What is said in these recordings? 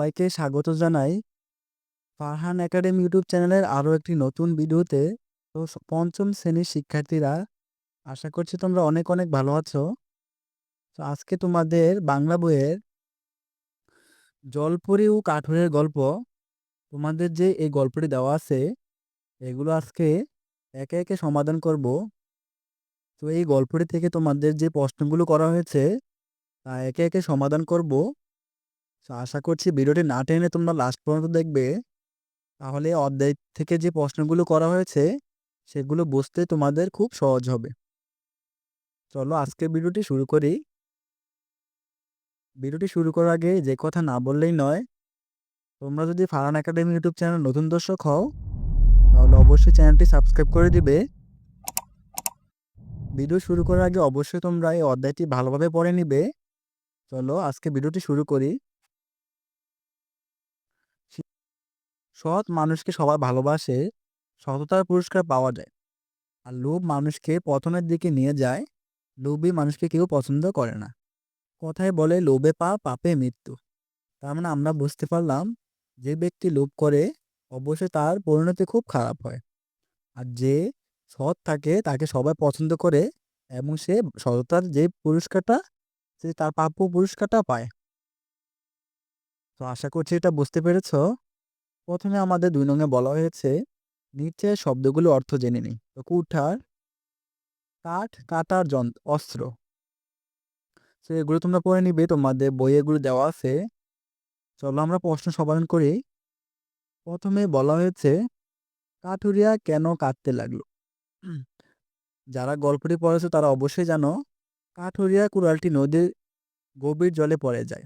সবাইকে স্বাগত জানাই। ফারহান একাডেমি ইউটিউব চ্যানেলের আরও একটি নতুন ভিডিওতে তো পঞ্চম শ্রেণির শিক্ষার্থীরা, আশা করছি তোমরা অনেক অনেক ভালো আছো। তো আজকে তোমাদের বাংলা বইয়ের জলপরি ও কাঠুরের গল্প, তোমাদের যে এই গল্পটি দেওয়া আছে, এগুলো আজকে একে একে সমাধান করব। তো এই গল্পটি থেকে তোমাদের যে প্রশ্নগুলো করা হয়েছে, তা একে একে সমাধান করব। তো আশা করছি ভিডিওটি না টেনে তোমরা লাস্ট পর্যন্ত দেখবে। তাহলে অধ্যায় থেকে যে প্রশ্নগুলো করা হয়েছে, সেগুলো বুঝতে তোমাদের খুব সহজ হবে। চলো আজকের ভিডিওটি শুরু করি। ভিডিওটি শুরু করার আগে যে কথা না বললেই নয়, তোমরা যদি ফারান একাডেমি ইউটিউব চ্যানেল নতুন দর্শক হও, তাহলে অবশ্যই চ্যানেলটি সাবস্ক্রাইব করে দিবে। ভিডিও শুরু করার আগে অবশ্যই তোমরা এই অধ্যায়টি ভালোভাবে পড়ে নিবে। চলো আজকে ভিডিওটি শুরু করি। সৎ মানুষকে সবাই ভালোবাসে সততার পুরস্কার পাওয়া যায়। আর লোভ মানুষকে পতনের দিকে নিয়ে যায়, লোভী মানুষকে কেউ পছন্দ করে না। কথায় বলে, লোভে পা, পাপে মৃত্যু। তার মানে আমরা বুঝতে পারলাম, যে ব্যক্তি লোভ করে, অবশ্যই তার পরিণতি খুব খারাপ হয়। আর যে সৎ থাকে, তাকে সবাই পছন্দ করে এবং সে সততার যে পুরস্কারটা, সে তার প্রাপ্য পুরস্কারটা পায়। তো আশা করছি এটা বুঝতে পেরেছ। প্রথমে আমাদের দুই নঙে বলা হয়েছে, নিচের শব্দগুলো অর্থ জেনে নিই। তো কুঠার, কাঠ, কাটার যন্ত্র অস্ত্র। তো এগুলো তোমরা পড়ে নিবে, তোমাদের বইয়ে এগুলো দেওয়া আছে। চলো আমরা প্রশ্ন সমাধান করি। প্রথমে বলা হয়েছে, কাঠুরিয়া কেন কাটতে লাগল? যারা গল্পটি পড়েছে তারা অবশ্যই জানো, কাঠুরিয়া কুড়ালটি নদীর গভীর জলে পড়ে যায়।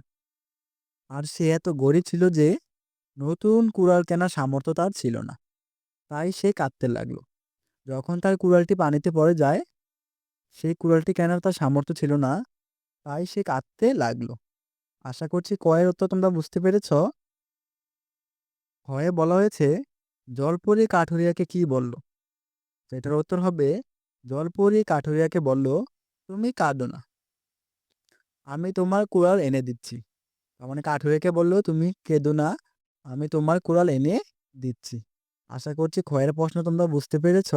আর সে এত গরিব ছিল যে নতুন কুড়াল কেনার সামর্থ্য তার ছিল না। তাই সে কাঁদতে লাগল। যখন তার কুড়ালটি পানিতে পড়ে যায়, সেই কুড়ালটি কেনার তার সামর্থ্য ছিল না, তাই সে কাঁদতে লাগল। আশা করছি কয়ের উত্তর তোমরা বুঝতে পেরেছ। হয়ে বলা হয়েছে, জলপরি কাঠুরিয়াকে কি বলল? সেটার উত্তর হবে, জলপরি কাঠুরিয়াকে বলল, তুমি কাঁদো না। আমি তোমার কুড়াল এনে দিচ্ছি। মানে কাঠুরিয়াকে বলল, তুমি কেঁদো না। আমি তোমার কুড়াল এনে দিচ্ছি। আশা করছি ক্ষয়ের প্রশ্ন তোমরা বুঝতে পেরেছ।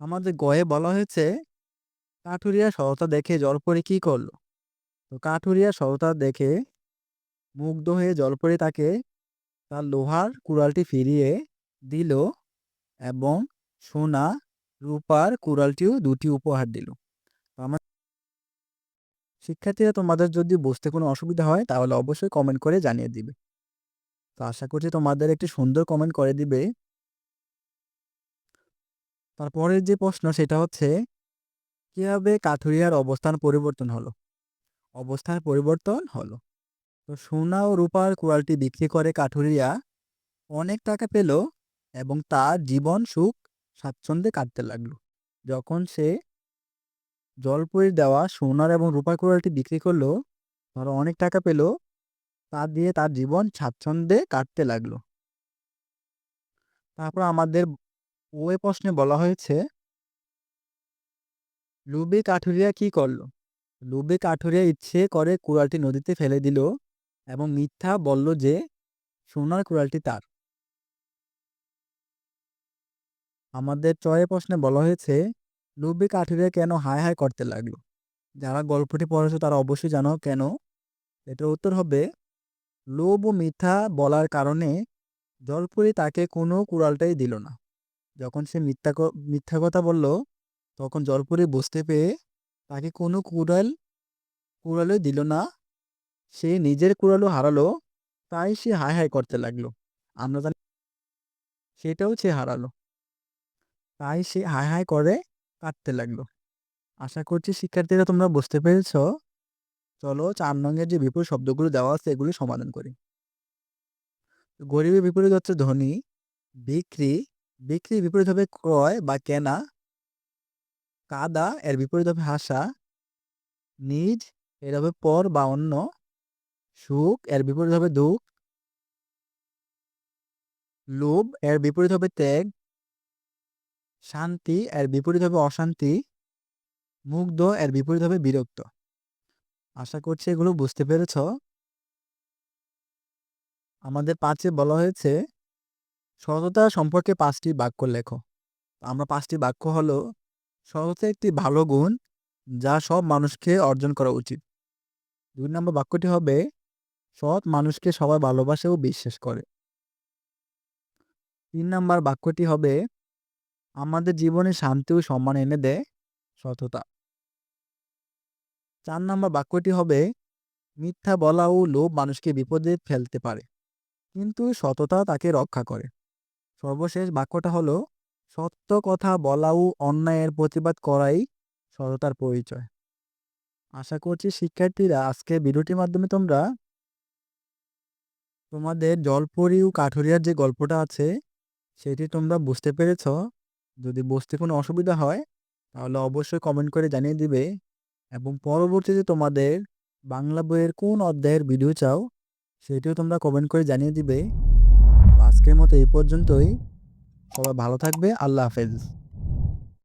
আমাদের গয়ে বলা হয়েছে, কাঠুরিয়া সততা দেখে জল জলপরি কি করল? তো কাঠুরিয়া সততা দেখে মুগ্ধ হয়ে জল জলপরি তাকে তার লোহার কুড়ালটি ফিরিয়ে দিল এবং সোনা, রূপার কুড়ালটিও দুটি উপহার দিল। আমার শিক্ষার্থীরা তোমাদের যদি বুঝতে কোনো অসুবিধা হয়, তাহলে অবশ্যই কমেন্ট করে জানিয়ে দিবে। তো আশা করছি তোমাদের একটি সুন্দর কমেন্ট করে দিবে। তারপরের যে প্রশ্ন, সেটা হচ্ছে, কীভাবে কাঠুরিয়ার অবস্থান পরিবর্তন হলো? অবস্থান পরিবর্তন হলো। তো সোনা ও রূপার কুড়ালটি বিক্রি করে কাঠুরিয়া অনেক টাকা পেল এবং তার জীবন সুখ, স্বাচ্ছন্দ্যে কাটতে লাগল। যখন সে জলপরির দেওয়া, সোনার এবং রূপার কুড়ালটি বিক্রি করল, ধরো অনেক টাকা পেল, তা দিয়ে তার জীবন স্বাচ্ছন্দ্যে কাটতে লাগল। তারপর আমাদের ওই প্রশ্নে বলা হয়েছে, লুবি কাঠুরিয়া কি করল? লুবি কাঠুরিয়া ইচ্ছে করে কুড়ালটি নদীতে ফেলে দিল এবং মিথ্যা বলল যে সোনার কুড়ালটি তার। আমাদের চয়ে প্রশ্নে বলা হয়েছে লুবি কাঠুরিয়া কেন হায় হায় করতে লাগল? যারা গল্পটি পড়েছো তারা অবশ্যই জানো কেন? এটার উত্তর হবে, লোভ ও মিথ্যা বলার কারণে জলপুরি তাকে কোনো কুড়ালটাই দিল না। যখন সে মিথ্যা মিথ্যা কথা বলল, তখন জলপুরি বুঝতে পেয়ে তাকে কোনো কুড়াল কুড়ালই দিল না। সে নিজের কুড়ালও হারালো, তাই সে হায় হায় করতে লাগল। আমরা জানি সেটাও সে হারালো। তাই সে হায় হায় করে কাঁদতে লাগল। আশা করছি শিক্ষার্থীরা তোমরা বুঝতে পেরেছ। চলো চার নঙ্গের যে বিপুল শব্দগুলো দেওয়া আছে এগুলি সমাধান করি। গরিবের বিপরীত হচ্ছে ধনী, বিক্রি বিক্রি বিপরীত হবে ক্রয় বা কেনা, কাদা এর বিপরীত হবে হাসা, নিজ এর হবে পর বা অন্য, সুখ এর বিপরীত হবে দুঃখ, লোভ এর বিপরীত হবে ত্যাগ শান্তি এর বিপরীত হবে অশান্তি, মুগ্ধ এর বিপরীত হবে বিরক্ত। আশা করছি এগুলো বুঝতে পেরেছ। আমাদের পাঁচে বলা হয়েছে সততা সম্পর্কে পাঁচটি বাক্য লেখো। আমরা পাঁচটি বাক্য হলো সততা একটি ভালো গুণ যা সব মানুষকে অর্জন করা উচিত। দুই নম্বর বাক্যটি হবে, সৎ মানুষকে সবাই ভালোবাসে ও বিশ্বাস করে। তিন নম্বর বাক্যটি হবে আমাদের জীবনে শান্তি ও সম্মান এনে দেয় সততা। চার নম্বর বাক্যটি হবে, মিথ্যা বলা ও লোভ মানুষকে বিপদে ফেলতে পারে, কিন্তু সততা তাকে রক্ষা করে। সর্বশেষ বাক্যটা হলো, সত্য কথা বলা ও অন্যায়ের প্রতিবাদ করাই সততার পরিচয়। আশা করছি শিক্ষার্থীরা আজকে ভিডিওটির মাধ্যমে তোমরা তোমাদের জলপরি ও কাঠুরিয়ার যে গল্পটা আছে, সেটি তোমরা বুঝতে পেরেছ। যদি বসতে কোনো অসুবিধা হয়, তাহলে অবশ্যই কমেন্ট করে জানিয়ে দিবে। এবং পরবর্তীতে তোমাদের বাংলা বইয়ের কোন অধ্যায়ের ভিডিও চাও, সেটিও তোমরা কমেন্ট করে জানিয়ে দিবে। আজকের মতো এই পর্যন্তই। সবাই ভালো থাকবে। আল্লাহ হাফেজ।